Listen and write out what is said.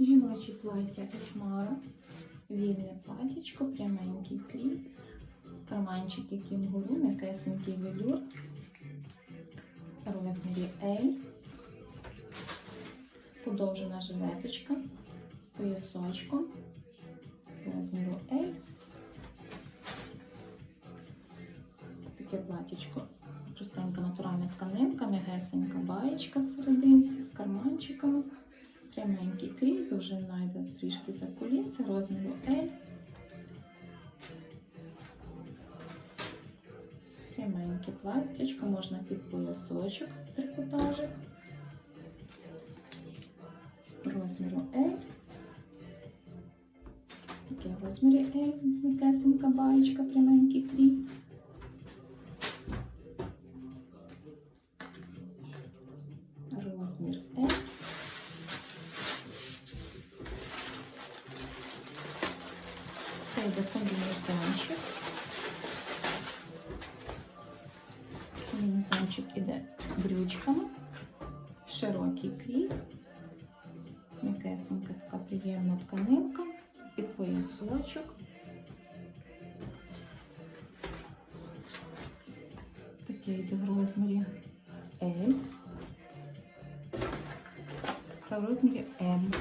Жіночі плаття Есмара, вільне платічко, пряменький кріп, карманчики кінгуру, м'якесенький велюр, розмірі L, подовжена жилеточка, поясочком, розміру L. Таке платічко, простенька натуральна тканинка, м'ягесенька баєчка всерединці з карманчиками. Пряменький крій, вже знайде трішки за колінця, розміру L. Пряменьке платтячко, можна під поясочок, трикотажик. Розміру L. Таке в розмірі L, м'якесенька баєчка, пряменький крій. Розмір L. Йде комбінезончик. Комбінезончик іде брючками, широкий крій, м'якесенька така приємна тканинка, під поясочок. Таке йде в розмірі L та в розмірі М.